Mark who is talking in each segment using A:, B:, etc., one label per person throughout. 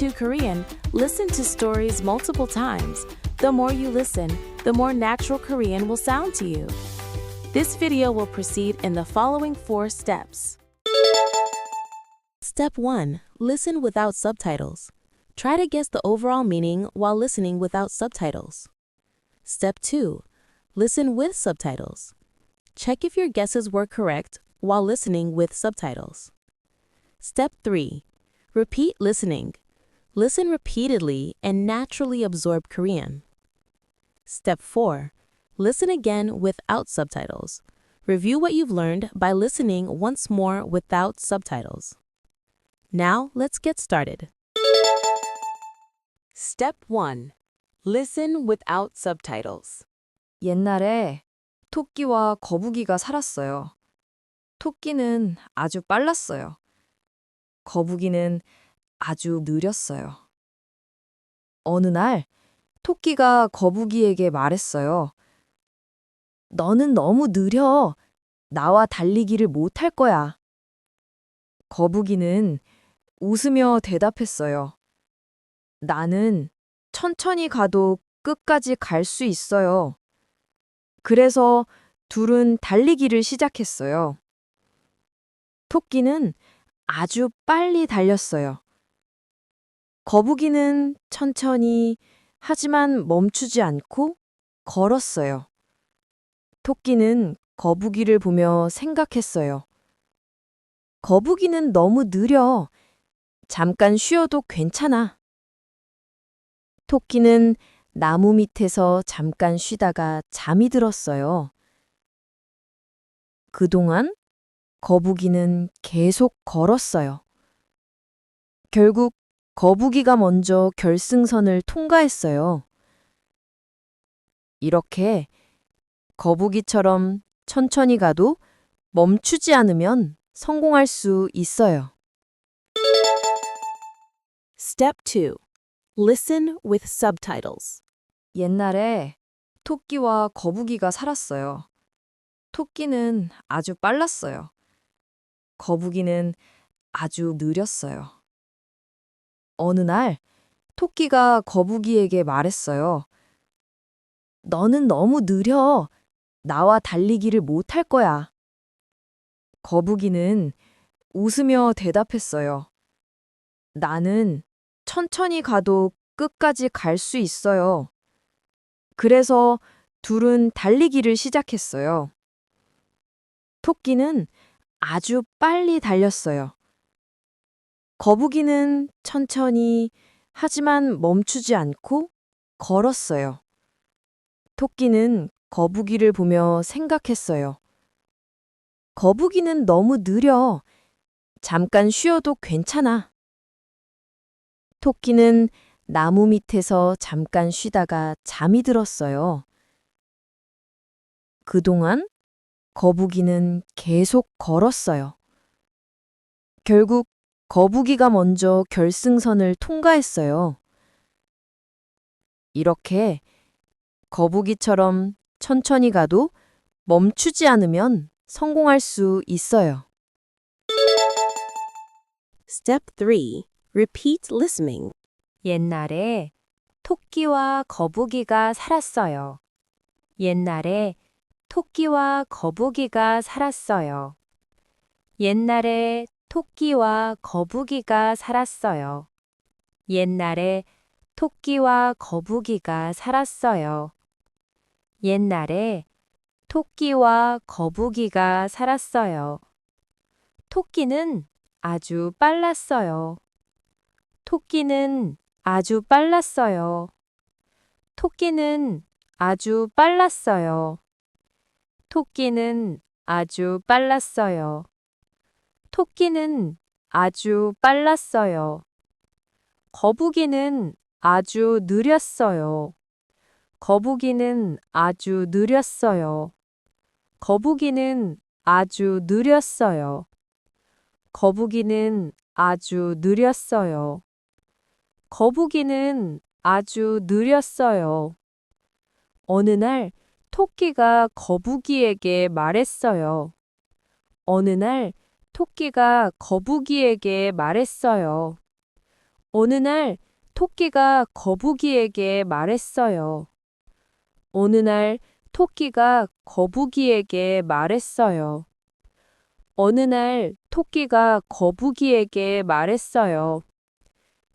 A: to Korean, listen to stories multiple times. The more you listen, the more natural Korean will sound to you. This video will proceed in the following four steps. Step 1 Listen without subtitles. Try to guess the overall meaning while listening without subtitles. Step 2 Listen with subtitles. Check if your guesses were correct while listening with subtitles. Step 3 Repeat listening. Listen repeatedly and naturally absorb Korean. Step 4 Listen again without subtitles. Review what you've learned by listening once more without subtitles. Now, let's get started.
B: Step 1. Listen without subtitles.
C: 옛날에 토끼와 거북이가 살았어요. 토끼는 아주 빨랐어요. 거북이는 아주 느렸어요. 어느 날 토끼가 거북이에게 말했어요. 너는 너무 느려. 나와 달리기를 못할 거야. 거북이는 웃으며 대답했어요. 나는 천천히 가도 끝까지 갈 수 있어요. 그래서 둘은 달리기를 시작했어요. 토끼는 아주 빨리 달렸어요. 거북이는 천천히 하지만 멈추지 않고 걸었어요. 토끼는 거북이를 보며 생각했어요. 거북이는 너무 느려. 잠깐 쉬어도 괜찮아. 토끼는 나무 밑에서 잠깐 쉬다가 잠이 들었어요. 그동안 거북이는 계속 걸었어요. 결국 거북이가 먼저 결승선을 통과했어요. 이렇게 거북이처럼 천천히 가도 멈추지 않으면 성공할 수 있어요.
A: Step 2 Listen with subtitles.
C: 옛날에 토끼와 거북이가 살았어요. 토끼는 아주 빨랐어요. 거북이는 아주 느렸어요. 어느 날 토끼가 거북이에게 말했어요. 너는 너무 느려. 나와 달리기를 못할 거야. 거북이는 웃으며 대답했어요. 나는 천천히 가도 끝까지 갈 수 있어요. 그래서 둘은 달리기를 시작했어요. 토끼는 아주 빨리 달렸어요. 거북이는 천천히 하지만 멈추지 않고 걸었어요. 토끼는 거북이를 보며 생각했어요. 거북이는 너무 느려. 잠깐 쉬어도 괜찮아. 토끼는 나무 밑에서 잠깐 쉬다가 잠이 들었어요. 그동안 거북이는 계속 걸었어요. 결국 거북이가 먼저 결승선을 통과했어요. 이렇게 거북이처럼 천천히 가도 멈추지 않으면 성공할 수 있어요.
A: Step 3 Repeat listening.
D: 옛날에 토끼와 거북이가 살았어요. 옛날에 토끼와 거북이가 살았어요. 옛날에 토끼와 거북이가 살았어요. 옛날에 토끼와 거북이가 살았어요. 옛날에 토끼와 거북이가 살았어요. 토끼는 아주 빨랐어요. 토끼는 아주 빨랐어요. 토끼는 아주 빨랐어요. 토끼는 아주 빨랐어요. 토끼는 아주 빨랐어요. 거북이는 아주 느렸어요. 거북이는 아주 느렸어요. 거북이는 아주 느렸어요. 거북이는 아주 느렸어요. 거북이는 아주 느렸어요. 어느 날 토끼가 거북이에게 말했어요. 어느 날 토끼가 거북이에게 말했어요. 어느 날 토끼가 거북이에게 말했어요. 어느 날 토끼가 거북이에게 말했어요. 어느 날 토끼가 거북이에게 말했어요.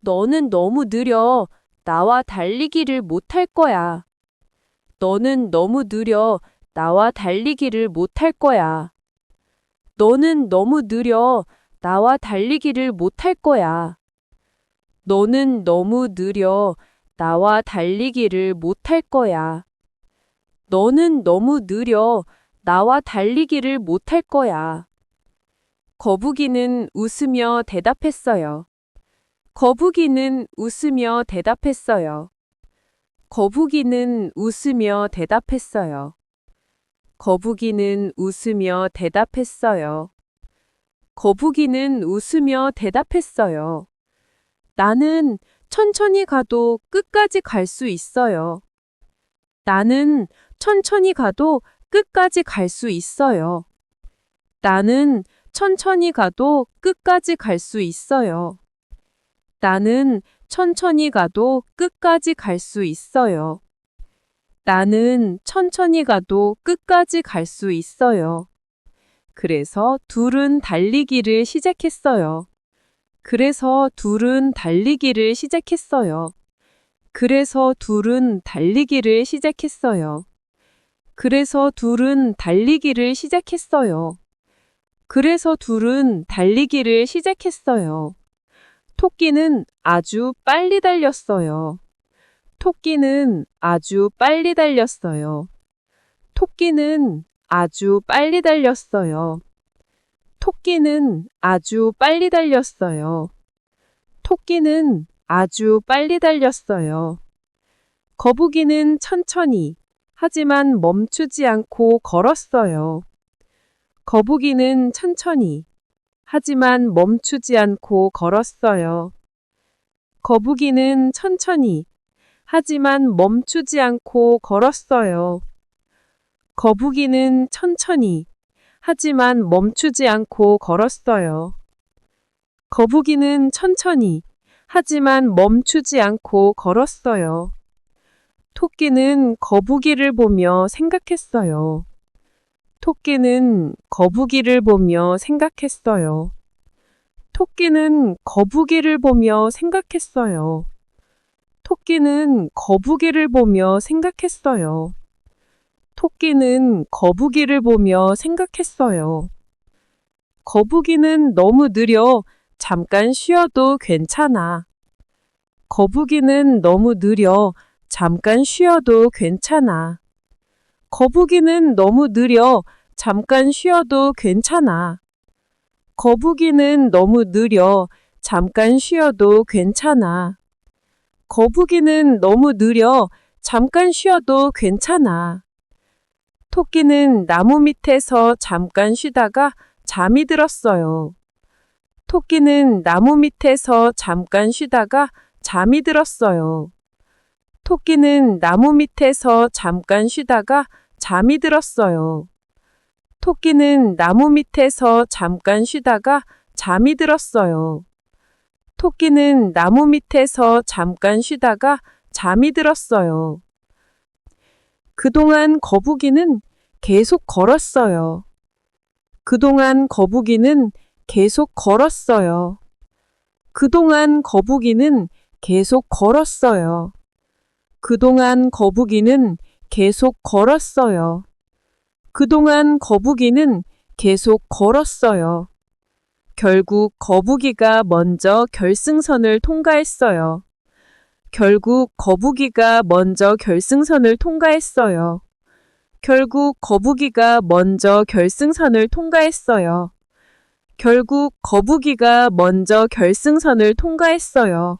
D: 너는 너무 느려. 나와 달리기를 못할 거야. 너는 너무 느려. 나와 달리기를 못할 거야. 너는 너무 느려. 나와 달리기를 못할 거야. 너는 너무 느려. 나와 달리기를 못할 거야. 너는 너무 느려. 나와 달리기를 못할 거야. 거북이는 웃으며 대답했어요. 거북이는 웃으며 대답했어요. 거북이는 웃으며 대답했어요. 거북이는 웃으며 대답했어요. 거북이는 웃으며 대답했어요. 나는 천천히 가도 끝까지 갈 수 있어요. 나는 천천히 가도 끝까지 갈 수 있어요. 나는 천천히 가도 끝까지 갈 수 있어요. 나는 천천히 가도 끝까지 갈 수 있어요. 나는 천천히 가도 끝까지 갈 수 있어요. 그래서 둘은 달리기를 시작했어요. 그래서 둘은 달리기를 시작했어요. 그래서 둘은 달리기를 시작했어요. 그래서 둘은 달리기를 시작했어요. 그래서 둘은 달리기를 시작했어요. 토끼는 아주 빨리 달렸어요. 토끼는 아주 빨리 달렸어요. 토끼는 아주 빨리 달렸어요. 토끼는 아주 빨리 달렸어요. 토끼는 아주 빨리 달렸어요. 거북이는 천천히, 하지만 멈추지 않고 걸었어요. 거북이는 천천히, 하지만 멈추지 않고 걸었어요. 거북이는 천천히, 하지만 멈추지 않고 걸었어요. 거북이는 천천히, 하지만 멈추지 않고 걸었어요. 거북이는 천천히, 하지만 멈추지 않고 걸었어요. 토끼는 거북이를 보며 생각했어요. 토끼는 거북이를 보며 생각했어요. 토끼는 거북이를 보며 생각했어요. 토끼는 거북이를 보며 생각했어요. 토끼는 거북이를 보며 생각했어요. 거북이는 너무 느려 잠깐 쉬어도 괜찮아. 거북이는 너무 느려 잠깐 쉬어도 괜찮아. 거북이는 너무 느려 잠깐 쉬어도 괜찮아. 거북이는 너무 느려 잠깐 쉬어도 괜찮아. 거북이는 너무 느려 잠깐 쉬어도 괜찮아. 토끼는 나무 밑에서 잠깐 쉬다가 잠이 들었어요. 토끼는 나무 밑에서 잠깐 쉬다가 잠이 들었어요. 토끼는 나무 밑에서 잠깐 쉬다가 잠이 들었어요. 토끼는 나무 밑에서 잠깐 쉬다가 잠이 들었어요. 토끼는 나무 밑에서 잠깐 쉬다가 잠이 들었어요. 그동안 거북이는 계속 걸었어요. 그동안 거북이는 계속 걸었어요. 그동안 거북이는 계속 걸었어요. 그동안 거북이는 계속 걸었어요. 그동안 거북이는 계속 걸었어요. 결국 거북이가 먼저 결승선을 통과했어요. 결국 거북이가 먼저 결승선을 통과했어요. 결국 거북이가 먼저 결승선을 통과했어요. 결국 거북이가 먼저 결승선을 통과했어요.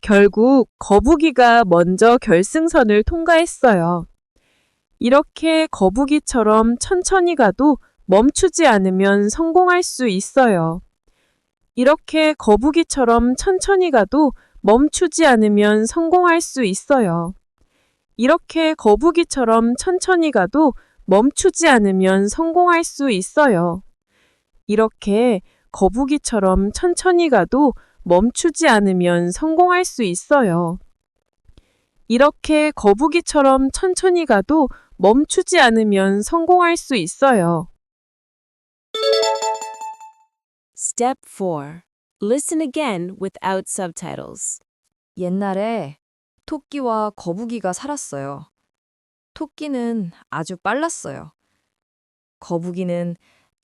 D: 결국 거북이가 먼저 결승선을 통과했어요. 이렇게 거북이처럼 천천히 가도 멈추지 않으면 성공할 수 있어요. 이렇게 거북이처럼 천천히 가도 멈추지 않으면 성공할 수 있어요. 이렇게 거북이처럼 천천히 가도 멈추지 않으면 성공할 수 있어요. 이렇게 거북이처럼 천천히 가도 멈추지 않으면 성공할 수 있어요. 이렇게 거북이처럼 천천히 가도 멈추지 않으면 성공할 수 있어요.
A: Step 4. Listen again without subtitles.
C: 옛날에 토끼와 거북이가 살았어요. 토끼는 아주 빨랐어요. 거북이는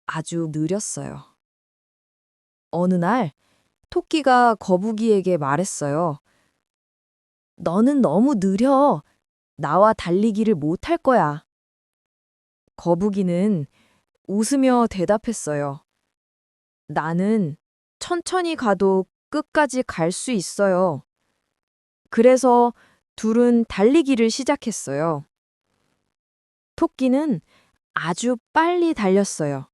C: 아주 느렸어요. 어느 날 토끼가 거북이에게 말했어요. 너는 너무 느려. 나와 달리기를 못할 거야. 거북이는 웃으며 대답했어요. 나는 천천히 가도 끝까지 갈 수 있어요. 그래서 둘은 달리기를 시작했어요. 토끼는 아주 빨리 달렸어요.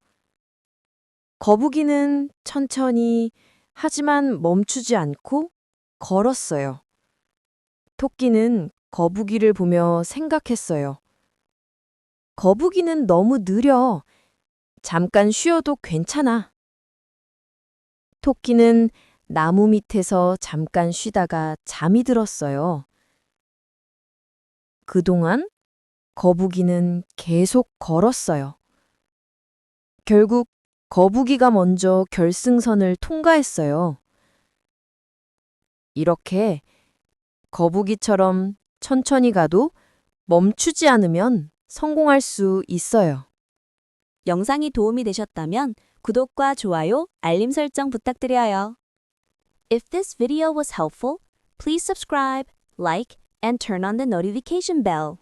C: 거북이는 천천히 하지만 멈추지 않고 걸었어요. 토끼는 거북이를 보며 생각했어요. 거북이는 너무 느려. 잠깐 쉬어도 괜찮아. 토끼는 나무 밑에서 잠깐 쉬다가 잠이 들었어요. 그동안 거북이는 계속 걸었어요. 결국 거북이가 먼저 결승선을 통과했어요. 이렇게 거북이처럼 천천히 가도 멈추지 않으면 성공할 수 있어요.
E: 영상이 도움이 되셨다면 구독과 좋아요, 알림 설정 부탁드려요. If this video was helpful, please subscribe, like, and turn on the notification bell.